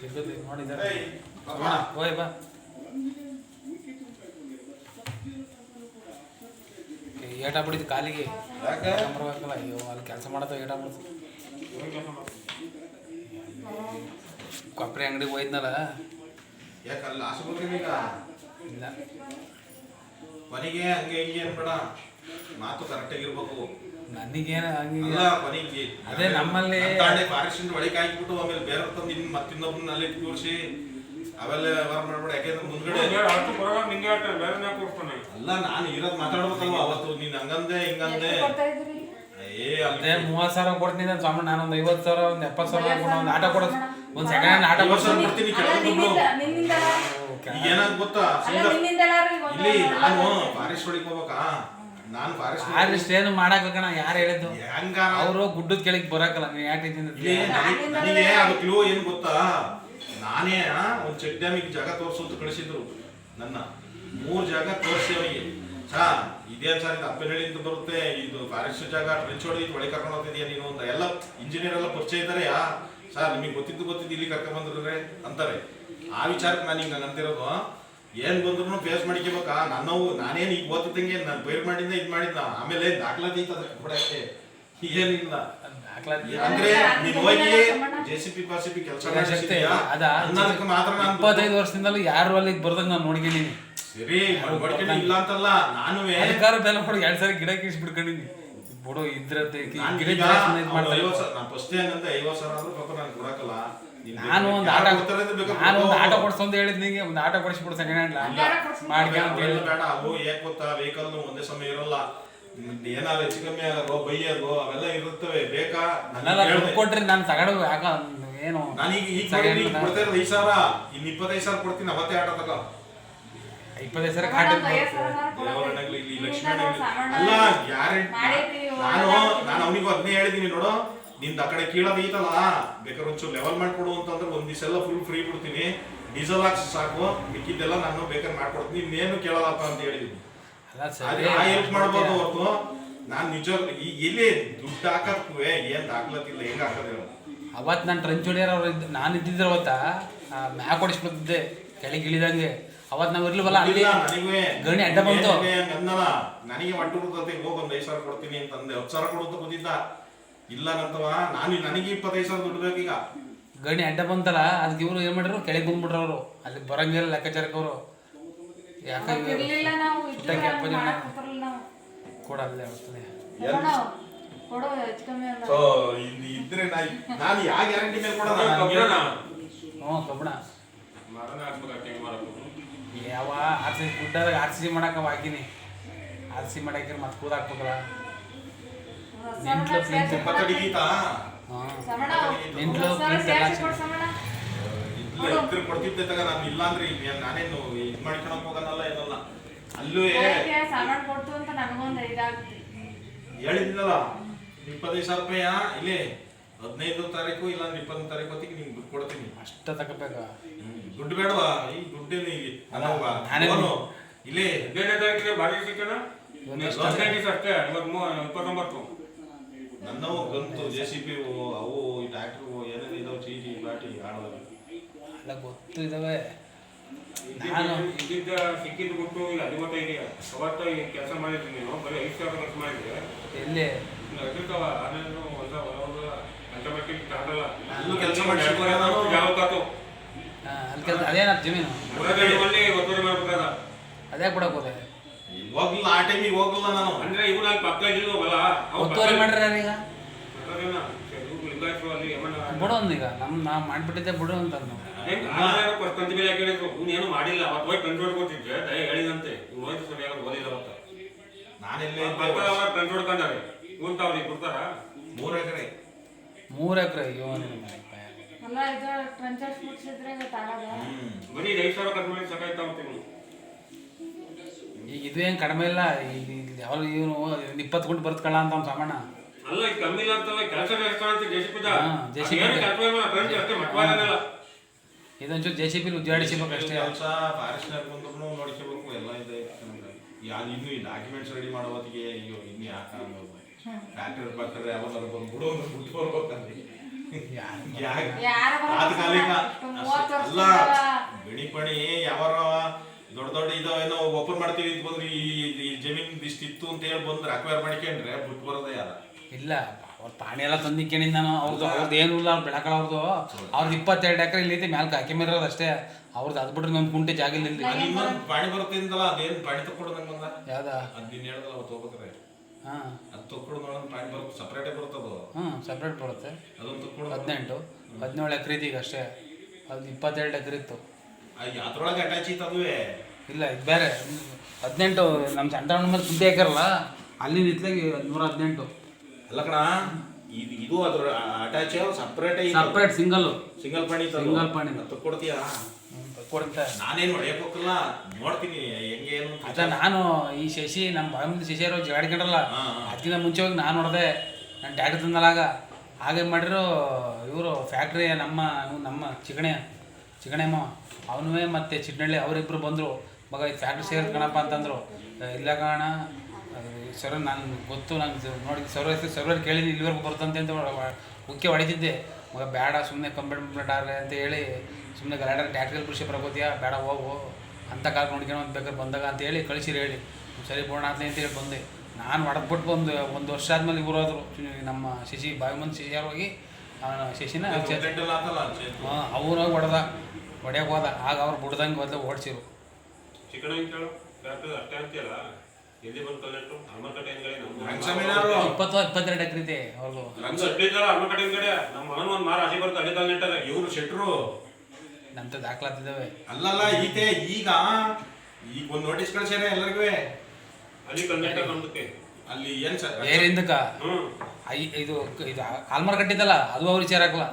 ನೋಡಿದ್ದಾರೆ ಹೋಯ್ ಬಾ ಏಟ ಬಿಡಿದ್ದು ಕಾಲಿಗೆ. ಬರ್ಬೇಕಲ್ಲ ಅಯ್ಯೋ ಅಲ್ಲಿ ಕೆಲಸ ಮಾಡತ್ತ ಏಟ ಬಿಡ್ತು ಕೊಪ್ಪರಿ ಅಂಗಡಿಗೆ ಹೋಯ್ದ್ನಲ್ಲ. ಇಲ್ಲ. ಕೊನೆಗೆ ಹಂಗೆ ಹಿಂಗೆ ಅನ್ಬೇಡ. ಮಾತು ಕರೆಕ್ಟ್ ಆಗಿರ್ಬೇಕು. ನನಗೇನು ಹಂಗೆ ಅಲ್ಲ ಕೊನೆಗೆ ಅದೇ ನಮ್ಮಲ್ಲಿ- ಫಾರೆಸ್ಟ್ ಒಳಗೆ ಹಾಕಿಬಿಟ್ಟು ಆಮೇಲೆ ಬೇರೆ ತಂದು ಇನ್ನು ಮತ್ತಿನ್ನೊಬ್ಬನ ಅಲ್ಲಿ ಕೂರಿಸಿ ಅವೆಲ್ಲ ವ್ಯವಹಾರ ಮಾಡ್ಬೇಡ. ಯಾಕೆಂದ್ರೆ ಮುಂದ್ಗಡೆ ಅಷ್ಟು ಬರೋವಾಗ ನಿಂಗೆ ಹೇಳ್ತಾರೆ ಬೇರೆ ನಾ ಕೊಡ್ತಾನೆ? ಅಲ್ಲ ನಾನು ಇರೋದ್ ಮಾತಾಡ್ಬೇಕಲ್ವ? ಅವತ್ತು ನೀನ್ ಹಂಗಂದೆ ಹಿಂಗಂದೆ. ಏ ಅದೇ ಮೂವತ್ತು ಸಾವಿರ ಕೊಡ್ತೀನಿ ಅಂತ ಸ್ವಾಮಿ ನಾನು ಒಂದು ಐವತ್ತು ಸಾವಿರ ಒಂದು ಎಪ್ಪತ್ತು ಸಾವಿರ ಕೊಡು ಒಂದು ಆಟೋ ಕೊಡೋದು ಒಂದು ಸೆಕೆಂಡ್ ಆಟ ಐವತ್ತು ಕೊಡ್ತೀನಿ ಏನಾಗ ಗೊತ್ತಾ? ಇಲ್ಲಿ ನಾನು ಫಾರೆಸ್ಟ್ ಒಳಗೆ ಹೋಗ್ಬೇಕಾ? ನಾನು ಫಾರೆಸ್ಟ್ ಏನು ಮಾಡಾಕಣ ಯಾರು ಹೇಳಿದ್ದು? ಹೆಂಗಾರ ಅವರು ಗುಡ್ಡದ ಕೆಳಗೆ ಬರಕಲ್ಲ ನೀವು ಯಾಕೆ? ನನಗೆ ಅದು ಕ್ಲೂ ಏನು ಗೊತ್ತಾ? ನಾನೇ ಒಂದು ಚೆಕ್ ಡ್ಯಾಮಿಗೆ ಜಾಗ ತೋರ್ಸೋದು ಅಂತ ಕಳಿಸಿದ್ರು. ನನ್ನ. ಮೂರ್ ಜಾಗ ತೋರಿಸಿ ಅವನಿಗೆ ಸಾ ಇದೇ ಸರ್ ಇದು ಅಪ್ಪನಹಳ್ಳಿಯಿಂದ ಬರುತ್ತೆ ಇದು ಫಾರೆಸ್ಟ್ ಜಾಗ ಟ್ರೆಂಚ್ ಹೊಡೆದು ಇದು ಒಳಗೆ ಕರ್ಕೊಂಡು ಹೋಗ್ತಿದ್ಯಾ ನೀನು ಅಂತ. ಎಲ್ಲ ಇಂಜಿನಿಯರ್ ಎಲ್ಲ ಪರಿಚಯ ಇದ್ದಾರೆ ಯಾ? ಸರ್ ನಿಮಗೆ ಗೊತ್ತಿದ್ದು ಗೊತ್ತಿದ್ದು ಇಲ್ಲಿ ಕರ್ಕೊಂಡ್ ಬಂದ್ರೆ ಅಂತಾರೆ. ಆ ವಿಚಾರಕ್ಕೆ ನಾನು ಹಿಂಗ ಅಂತಿರೋದು ಏನ್ ಬಂದ್ರು ಫೇಸ್ ಮಾಡ್ಕೋಬೇಕ ನನ್ನವು ನಾನೇನ್ ಈಗ ಓದ್ತಿದ್ದಂಗೆ ನಾನು ಬೇರ್ ಮಾಡಿದ್ದ ಇದ್ ಮಾಡಿದ್ನ? ಆಮೇಲೆ ದಾಖಲಾತಿ ಐತೆ ಅದಕ್ಕೆ ಕೊಡಕ್ಕೆ ಏನಿಲ್ಲ. ದಾಖಲಾತಿ ಅಂದ್ರೆ ನೀನ್ ಹೋಗಿ ಜೆ ಸಿ ಪಿ ಪಾಸಿ ಪಿ ಕೆಲಸ ಅನ್ನೋದಕ್ಕೆ ಮಾತ್ರ ನಾನು ಇಪ್ಪತ್ತೈದು ವರ್ಷದಿಂದಲೂ ಯಾರು ಅಲ್ಲಿಗೆ ಬರ್ದಂಗ ನಾನು ನೋಡ್ಕೊಂಡಿನಿ ಸರಿ ಮಾಡ್ಕೊಂಡು ಇಲ್ಲ ಅಂತಲ್ಲ ನಾನು ಅಧಿಕಾರ ಬೆಲೆ ಕೊಡು ಎರಡ್ ಸಾರಿ ಗಿಡ ಕೀಸ್ ಬಿಡ್ಕೊಂಡಿನಿ ಬಿಡು ಇದ್ರತ್ತೆ ನಾನು ಫಸ್ಟ್ ಏನಂತ ಐವತ್ತು ಸಾವಿರ ಆದ್ರೂ ಪಾಪ ನಾನು ಕೊಡಕಲ್ಲ. ನೀನ್ ನಾನು ಒಂದು ಯಾರ್ ಆಟ ನಾನು ಒಂದು ಆಟ ಕೊಡ್ಸು ಅಂತ ಹೇಳಿದ್ ನಿಂಗೆ ಒಂದು ಆಟೋ ಕೊಡ್ಸಿ ಸೆಕೆಂಡ್ ಹ್ಯಾಂಡ್ ಮಾಡ್ಕೆ ಅಂತ ಹೇಳಿ ಅವೆಲ್ಲ ಬೇಡ ಅವು ಯಾಕೆ ಗೊತ್ತಾ? ವೆಹಿಕಲ್ ಒಂದೇ ಸಮಯ ಇರಲ್ಲ. ಏನಾದ್ರು ಹೆಚ್ಚು ಕಮ್ಮಿ ಆಗೋ ಬೈಯೋದು ಅವೆಲ್ಲ ಇರುತ್ತವೆ. ಬೇಕಾ? ದುಡ್ಡು ಕೊಟ್ರಿ ನಾನು ತಗೊಂಡು ಯಾಕ ಏನು? ನಾನೀಗ ಈಗ ಕೊಡ್ತಾ ಇರೋದು ಐದು ಸಾವಿರ. ಇನ್ನು ಇಪ್ಪತ್ತೈದು ಸಾವಿರ ಕೊಡ್ತೀನಿ ಅವತ್ತೇ ಆಟ ತಗೋ ಇಪ್ಪತ್ತೈದು ಸಾವಿರ ಕಾಟಿ ಇಲ್ಲಿ ಲಕ್ಷ್ಮೀ ಅಲ್ಲ ಗ್ಯಾರಂಟಿ ನಾನು. ನಾನು ಅವನಿಗೂ ಅದನ್ನೇ ಹೇಳಿದೀನಿ ನೋಡು. ನಿಂದ ಆ ಕಡೆ ಕೀಳೋದು ಐತಲ್ಲ ಬೇಕಾದ್ರೆ ಒಂಚೂರು ಲೆವೆಲ್ ಮಾಡ್ಕೊಡು ಅಂತಂದ್ರೆ ಒಂದ್ ದಿವಸ ಎಲ್ಲ ಫುಲ್ ಫ್ರೀ ಬಿಡ್ತೀನಿ. ಡೀಸೆಲ್ ಹಾಕ್ಸಿ ಸಾಕು ಮಿಕ್ಕಿದ್ದೆಲ್ಲ ನಾನು ಬೇಕಾದ್ರೆ ಮಾಡ್ಕೊಡ್ತೀನಿ. ಇನ್ನೇನು ಕೇಳಲ್ಲಪ್ಪ ಅಂತ ಹೇಳಿದೀನಿ. ಅದೇ ಆ ಹೆಲ್ಪ್ ಮಾಡ್ಬೋದು ಹೊರತು. ನಾನು ನಿಜ ಈ ಎಲ್ಲಿ ದುಡ್ಡು ಹಾಕಕ್ಕೂ ಏನ್ ದಾಖಲಾತಿಲ್ಲ ಹೆಂಗ್ ಹಾಕದ ಅವತ್ ಅವತ್ತು ನಾನು ಟ್ರಂಚ್ ಹೊಡಿಯೋರು ಅವ್ರು ಇದ್ದ ನಾನು ಇದ್ದಿದ್ರೆ ಅವತ್ತ ಮ್ಯಾಕ್ ಹೊಡಿಸ್ಬಿಡ್ತಿದ್ದೆ ಕೆಳಗೆ ಇಳಿದಂಗೆ. ಅವತ್ತು ನಾವು ಇರ್ಲಿಲ್ಲ ಅಲ್ಲಿ ಇಲ್ಲ ನನಗೆ ಗಣಿ ಅಡ್ಡ ಬಂತು. ನನಗೆ ಒಟ್ಟು ಹೋಗಿ ಒಂದ್ ಐದು ಸಾವಿರ ಕೊಡ್ತೀನಿ ಅಂತಂದೆ. ಹತ್ತು ಸಾವಿರ ಕೊಡು ಅಂತ ಬಂದಿದ್ದ ಇಲ್ಲ ನಂತವ ನಾನು ನನಗೆ ಇಪ್ಪತ್ತೈದು ಸಾವಿರ ದುಡ್ಡು ಬೇಕೀಗ. ಗಣಿ ಅಡ್ಡ ಬಂತಲ್ಲ ಅದಕ್ಕೆ ಇವರು ಏನ್ ಮಾಡಿದ್ರು? ಕೆಳಗೆ ಬಂದ್ಬಿಟ್ರು ಅವರು. ಅಲ್ಲಿ ಬರಂಗಿಲ್ಲ ಲೆಕ್ಕಾಚಾರಕ್ಕೆ ಅವರು. ಇರ್ಲಿಲ್ಲ ನಾವು ಕೊಡು ಹೆಚ್ಚು ಕಮ್ಮಿ ಅಲ್ಲ. ಸೊ ಇಲ್ಲಿ ಇದ್ರೆ ನಾ ನಾನು ಯಾವ ಗ್ಯಾರಂಟಿ ಮೇಲೆ ಕೊಡೋಣ. ಕಬ್ಬಿಣ ಹ್ಞೂ ಕಬ್ಬಣ ಮರನ ಹಾಕ್ಬೇಕು ಹೆಂಗ್ ಮಾಡಬೇಕು. ಯಾವ ಆರ್ ಸಿ ದುಡ್ಡಾದಾಗ ಆರ್ ಸಿ ಮಾಡಕ್ಕೆ ಹಾಕಿನಿ ಆರ್ ಸಿ ಮಾಡಕ್ಕೆ ಮತ್ತೆ ಕೂದ ಹಾಕ್ಬೇಕಲ್ಲ ఫ్రెండ్స్ ಪ್ಲಿಂತ್ ಇಪ್ಪತ್ತಡಿ ఇంట్లో ಎಲ್ಲ. ಇಲ್ಲ ಇದ್ರೆ ಕೊಡ್ತಿದ್ದೆ ತಗ ನಾನು ಇಲ್ಲ ಅಂದ್ರೆ ಈಗ ನಾನೇನು ಇದು ಮಾಡ್ಕೊಳಕ್ ಹೋಗನಲ್ಲ ಏನಲ್ಲ ಅಲ್ಲೂ ಕೊಡ್ತು ಅಂತ ನನಗೊಂದು ಇದಾಗುತ್ತೆ ಹೇಳಿದ್ನಲ್ಲ ಇಪ್ಪತ್ತೈದು ಸಾವಿರ ರೂಪಾಯಿ ಇಲ್ಲಿ ಹದಿನೈದು ತಾರೀಕು ಇಲ್ಲ ಅಂದ್ರೆ ಇಪ್ಪತ್ತೊಂದು ತಾರೀಕು ಹೊತ್ತಿಗೆ ನಿಮ್ಗೆ ದುಡ್ಡು ಕೊಡ್ತೀನಿ. ಅಷ್ಟ ತಗೋಬೇಕ. ದುಡ್ಡು ಬೇಡವಾ? ಈ ದುಡ್ಡೇನು ಇಲ್ಲಿ ಹದಿನೈದನೇ ತಾರೀಕಿಗೆ ಬಾಡಿಗೆ ಎಷ್ಟು ಹದಿನೈದು ದಿವಸ ಅಷ್ಟೇ ಇವತ್ತು ಇಪ್ಪತ್ತೊಂಬತ್ತು. ನನ್ನವು ಗಂತು ಜೆ ಸಿ ಪಿ ಅವು ಈ ಟ್ರ್ಯಾಕ್ಟರ್ ಏನೇನು ಇದಾವೆ ಚೀಟಿ ಬಾಟಿ ಆಡೋದು ಎಲ್ಲ ಗೊತ್ತು ಇದಾವೆ. ನಾನು ಇದ್ದಿದ್ದ ಸಿಕ್ಕಿದ್ದು ಕೊಟ್ಟು ಈಗ ಹದಿಮೂವತ್ತೈದು ಅವತ್ತ ಈ ಕೆಲಸ ಮಾಡಿದ್ರಿ ನೀನು ಬರೀ ಐದು ಸಾವಿರ ಖರ್ಚು ಮಾಡಿದ್ರೆ ಎಲ್ಲಿ? ಎದುರ್ತಾವ ಆಮೇಲೆ ಒಂದ ಒಂದು ಅಂತ ಮಟ್ಟಿಗೆ ಕೆಲ್ಸ ನಾನು- ಅಲ್ಲಿ ಕೆಲಸ ಅಲ್ಲಿ ಒತ್ತುವರಿ ಮಾಡ್ಬೇಕದ? ಅದೇ ಕೊಡಕ್ಕೆ ಹೋದೆ. ಹೋಗ್ಲಿಲ್ಲ ಆ ಟೈಮಿಗೆ ಹೋಗಲ್ಲ ನಾನು. ಅಂದ್ರೆ ಇವು ನಾನು ಪಕ್ಕ ಇದ್ದೀವಲ್ಲ ಒತ್ತುವರಿ ಮಾಡ್ರಿ ಈಗ ಬಿಡು ಈಗ ನಮ್ ನಾ ಮಾಡ್ಬಿಟ್ಟಿದ್ದೆ ಬಿಡು ಅಂತ. ಕಂತ ಮೇಲೆ ಇವ್ನು ಏನು ಮಾಡಿಲ್ಲ ಅವತ್ತು ಹೋಗಿ ಕಂಟ್ರೋಲ್ ಕೊಟ್ಟಿದ್ದೆ ದಯ ಹೇಳಿದಂತೆ. ಇವ್ನು ಹೋಯ್ತು ಸರಿಯಾಗಿ ಓದಿಲ್ಲ ಅವತ್ತ ನಾನೆಲ್ಲ ಕಂಟ್ರೋಲ್ ಕಂಡಾರೆ ಇವಂತ ಅವ್ರಿಗೆ ಕೊಡ್ತಾರ ಮೂರು ಎಕರೆ. ಮೂರ್ ಎಕರೆ ಹ್ಮ್. ಬರೀ ಐದು ಸಾವಿರ ಖರ್ಚು ಮಾಡಿ ಸಾಕಾಯ್ತಾ ಅಂತ ಇವ್ನು. ಈಗ ಇದು ಏನು ಕಡಿಮೆ ಇಲ್ಲ. ಈಗ ಯಾವ ಇವನು ಇಪ್ಪತ್ತು ಗುಂಟು ಬರ್ತಕಳ ಅಂತ ಅವ್ನು ಸಾಮಾನ. ಅಲ್ಲ ಕಮ್ಮಿ ಇಲ್ಲ ಅಂತಲ್ಲ ಕೆಲಸ ಅಂತ ಕೆಲಸ ಅಷ್ಟೇ ಮಟ್ವಾಗಲ್ಲ ಇದೊಂಚೂರು ಜೆ ಸಿ ಬಿಲ್ ಉಜ್ಜಾಡಿಸಿಬೇಕು ಅಷ್ಟೇ. ಕೆಲಸ ಫಾರೆಸ್ಟ್ ಬಂದ್ರು ನೋಡ್ಕೋಬೇಕು ಎಲ್ಲ ಇದೆ ಯಾರು ಇನ್ನು ಈ ಡಾಕ್ಯುಮೆಂಟ್ಸ್ ರೆಡಿ ಮಾಡೋ ಹೊತ್ತಿಗೆ ಅಯ್ಯೋ ಇನ್ನು ಯಾಕೆ ಟ್ರ್ಯಾಕ್ಟರ್ ಬರ್ತಾರೆ ಯಾವನ್ನಾರು ಬಂದು ಬಿಡೋ ಬಿಟ್ಟು ಬರ್ಬೇಕಂದ್ರೆ. ಯಾಕೆ? ಯಾರ. ಅಲ್ಲ ವರ್ಷ ಪಣಿ ಯಾವಾರ ದೊಡ್ಡ ಇದು ಏನೋ ಓಪನ್ ಮಾಡ್ತೀವಿ ಇದು ಬಂದ್ರೆ ಈ ಜಮೀನ್ ಜಮೀನ್ ಇಷ್ಟಿತ್ತು ಅಂತ ಹೇಳಿ ಬಂದ್ರೆ ಅಕ್ವೈರ್ ಮಾಡ್ಕೊಂಡ್ರೆ ಬಿಟ್ಟು ಬರೋದೇ ಯಾರ? ಇಲ್ಲ ಅವ್ರ ಪಾಣಿ ಎಲ್ಲ ತಂದಿಕ್ಕೇನಿ ನಾನು ಅವ್ರದ್ದು ಅವ್ರದ್ದು ಏನೂ ಇಲ್ಲ ಅವ್ರು ಬೆಳಕಳ ಅವ್ರದ್ದು ಅವ್ರದ್ದು ಇಪ್ಪತ್ತೆರಡು ಎಕರೆ ಇಲ್ಲೈತಿ ಹಾಕಿ ಹಾಕಿಮಿರೋದು ಅಷ್ಟೇ. ಅವ್ರದ್ದು ಅದು ಬಿಟ್ರೆ ನಮ್ಮ ಕುಂಟೆ ಜಾಗ ಇಲ್ಲ ಇಲ್ಲಿ ಇನ್ನೊಂದು ಪಾಣಿ ಬರುತ್ತೆ ಅಂತಲ್ಲ ಅದೇನು ಪಾಣಿ ತಕ್ಕೊಡು ನಂಗೆ ಬಂದ? ಯಾವ್ದ? ಅದ್ ನೀನು ಹೇಳ್ದಲ್ಲ ಅವ್ರು ಹೋಗ್ಬೇಕಾರೆ ಹಾಂ. ಅದು ತಕ್ಕೊಡು ನೋಡೋಣ ಪಾಣಿ ಬರುತ್ತೆ ಸಪ್ರೇಟೇ ಬರ್ತದ ಹ್ಞೂ ಸಪ್ರೇಟ್ ಬರುತ್ತೆ. ಅದೊಂದು ತಕ್ಕೊಡು ಹದಿನೆಂಟು. ಹದಿನೇಳು ಎಕರೆ ಐತಿ ಈಗ ಅಷ್ಟೇ. ಅದು ಇಪ್ಪತ್ತೆರಡು ಎಕರೆ ಇತ್ತು. ಅದ್ರೊಳಗೆ ಅಟ್ಯಾಚ್ ಇತ್ತು ಅದುವೇ. ಇಲ್ಲ ಇದು ಬೇರೆ. ಹದಿನೆಂಟು ನಮ್ಮ ಸಣ್ಣ ಮೇಲೆ ಸುದ್ದಿ ಹಾಕಿರಲ್ಲ ಅಲ್ಲಿ ನಿತ್ಲಾಗಿ ನೂರ ಹದಿನೆಂಟು. ಅಲ್ಲ ಕಣ ಇದು ಇದು ಅದ್ರ attach separate separate single single ಪಾಣಿ ಸಿಂಗಲ್ ಪಾಣಿ. ತಕ್ಕೊಡ್ತೀಯಾ ಕೊಡುತ್ತೆ ನಾನೇನು ಹೋಗಲ್ಲ ನೋಡ್ತೀನಿ ಹೆಂಗೆ ಏನು ಅದ ನಾನು ಈ ಶಶಿ ನಮ್ಮ ಮುಂದೆ ಶಶಿ ಅವ್ರು ಜಗಾಡ್ಕೊಂಡ್ರಲ್ಲ. ಅದಕ್ಕಿಂತ ಮುಂಚೆ ಹೋಗಿ ನಾನು ನೋಡಿದೆ ನಾನು ಡ್ಯಾಡಿ ತಂದಲಾಗ ಹಾಗೆ ಮಾಡಿರೋ ಇವರು ಫ್ಯಾಕ್ಟ್ರಿ ನಮ್ಮ ನಮ್ಮ ಚಿಕಣೆ ಚಿಕಣೆಮ್ಮ ಅವನುವೇ ಮತ್ತೆ ಚಿಟ್ನಳ್ಳಿ ಅವರಿಬ್ಬರು ಬಂದರು. ಮಗ ಈ ಫ್ಯಾಕ್ಟ್ರಿ ಸೇರಿದ ಕಣಪ್ಪ ಅಂತಂದರು. ಇಲ್ಲ ಕಾಣ ಸರ್ ನಾನು ಗೊತ್ತು ನಾನು ನೋಡಿ ಸರ್ವರ್ ಸರ್ವರ್ ಕೇಳಿದ್ದು ಇಲ್ಲಿವರೆಗೂ ಬರ್ತಂತೆ ಅಂತ ಮುಖ್ಯ ಹೊಡಿತಿದ್ದೆ. ಮಗ ಬೇಡ ಸುಮ್ಮನೆ ಕಂಪ್ಲೇಂಟ್ ಕಂಪ್ಲೇಂಟ್ ಆಗಲಿ ಅಂತ ಹೇಳಿ ಸುಮ್ಮನೆ ಗ್ರ್ಯಾಂಡರ್ ಟ್ಯಾಕ್ಟಿಕಲ್ ಕೃಷಿ ಬರ್ಕೋತೀಯಾ? ಬೇಡ ಹೋಗು. ಅಂತ ಕಾಲ್ ನೋಡ್ಕೊಂಡು ಅಂತ ಬೇಕಾದ್ರೆ ಬಂದಾಗ ಅಂತ ಹೇಳಿ ಕಳಿಸಿರಿ ಹೇಳಿ. ಸರಿ ಬೋಣ ಅಂತ ಹೇಳಿ ಬಂದೆ. ನಾನು ಹೊಡೆದ್ಬಿಟ್ಟು ಒಂದು ಒಂದು ವರ್ಷ ಆದಮೇಲೆ ಇವ್ರು ಹೋದ್ರು. ನಮ್ಮ ಶಶಿ ಬಾವಿ ಮಂದಿ ಶಶಿ ಹೋಗಿ ಅವನ ಶಶಿನ. ಹಾಂ ಅವ್ರಾಗ ಹೊಡೆದ. ಹೊಡ್ಯಕ್ಕೆ ಹೋದ. ಆಗ ಅವ್ರು ಬಿಡ್ದಂಗೆ ಹೋದ ಓಡಿಸಿರು. ಚಿಕನ್ ಅಂತ ಫ್ಯಾಕ್ಟ್ರಿ ಅಷ್ಟೇ ಅಂತೀಯಲ್ಲ? ಎಲ್ಲಿ ಬಂದು ಕಲ್ಲೆಟ್ಟು ಹಿಂಗಡೆ ನಮ್ಮ ಇಪ್ಪತ್ತು ಇಪ್ಪತ್ತೆರಡು ಎಕರೆ ಇದೆ ಅವ್ರು ಅಮ್ಮ ಕಡೆ ಹಿಂಗಡೆ ನಮ್ಮ ಮಗನ ಒಂದು ಮಾರ ಅಡಿ ಬರ್ತಾ ಅಡ್ಡಿ ಕಲ್ ನೆಟ್ಟಾರೆ ಇವರು ಶೆಟ್ರು. ನಂತ ದಾಖಲಾತಿದ್ದಾವೆ ಅಲ್ಲಲ್ಲ ಈತೆ ಈಗ ಈಗ ಒಂದು ನೋಟಿಸ್ ಕಳ್ಸ್ಯಾರೆ ಎಲ್ಲರಿಗೂ. ಅಲ್ಲಿ ಕಲ್ ನೆಟ್ಟಾರ ನಮ್ದಕ್ಕೆ. ಅಲ್ಲಿ ಏನ್ ಸರ್? ಏರಿಂದಕ್ಕ ಹ್ಮ್. ಐ ಇದು ಇದು ಆಲ್ಮಾರ್ ಕಟ್ಟಿದ್ದಲ್ಲ ಅದು ಅವ್ರಿಗೆ ಸೇರಾಕಲ್ಲ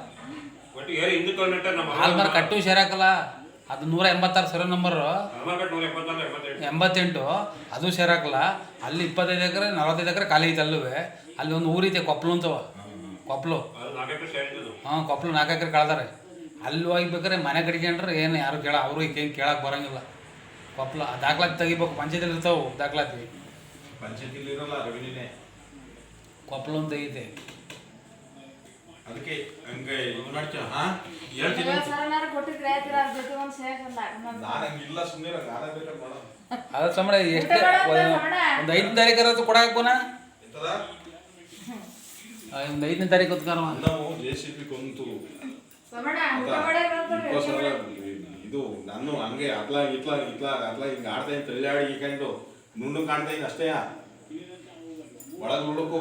ಹಾಲ್ಮಾರ್ ಏರಿ ಹಿಂದಕ್ಕೆ ನಮ್ಮ ಆಲ್ಮಾರ್ ಕಟ್ಟು ಸೇರಾಕಲ್ಲ ಅದು ನೂರ ಎಂಬತ್ತಾರು ಸರ ನಂಬರ್ ಎಂಬತ್ತೆಂಟು. ಅದು ಸೇರಾಕಲ್ಲ ಅಲ್ಲಿ ಇಪ್ಪತ್ತೈದು ಎಕರೆ ನಲವತ್ತೈದು ಎಕರೆ ಖಾಲಿ ಐತೆ ಅಲ್ಲೂ ಅಲ್ಲಿ ಒಂದು ಊರಿದೆ ಕೊಪ್ಪಲು ಅಂತವ ಕೊಪ್ಪಲು ಹಾಂ ಕೊಪ್ಪಲು ನಾಲ್ಕು ಎಕರೆ ಕಳ್ದಾರೆ. ಅಲ್ಲಿ ಹೋಗ್ಬೇಕಾರೆ ಮನೆ ಕಟ್ಕೊಂಡ್ರೆ ಏನು ಯಾರು ಕೇಳ ಅವರು ಏನು ಕೇಳಕ್ಕೆ ಬರಂಗಿಲ್ಲ. ಕೊಪ್ಪಲ ದಾಖಲಾತಿ ತೆಗಿಬೇಕು. ಪಂಚಾಯತಿಲಿ ಇರ್ತಾವೆ ದಾಖಲಾತಿ. ಪಂಚಾಯತಿಲಿ ಕೊಪ್ಪಲು ಅಂತ ಐತೆ. ಅದಕ್ಕೆ ಹಂಗೆ ಇದು ಮಾಡ್ತೀವ ಹಾ? ಹೇಳ್ತೀನಿ. ನಾನು ಹಂಗಿಲ್ಲ ಸುಮ್ಮನೆ ನಾನೇ ಬೇಕಾದ್ರೆ ಸಂಬಳ ಎಷ್ಟು. ಒಂದು ಐದನೇ ತಾರೀಕು ಕೊಡಕ್ಕೆ ಪುನಃ ಎಂತದ? ಒಂದು ಐದನೇ ತಾರೀಕು ಹೊತ್ಕಾರವ ನಾವು ಜೆ ಸಿ ಪಿ ಕೊಂತು. ಇದು ನಾನು ಹಂಗೆ ಅತ್ಲ ಇತ್ಲ ಇತ್ಲ ಅತ್ಲ ಹಿಂಗೆ ಆಡ್ತಾ ಇದ್ದೀನಿ ತಳ್ಳಾಡಿ ಕಂಡು ನುಣ್ಣು ಕಾಣ್ತಾ ಇದ್ದೀನಿ ಅಷ್ಟೇ. ಒಳಗೆ ಹುಡುಕು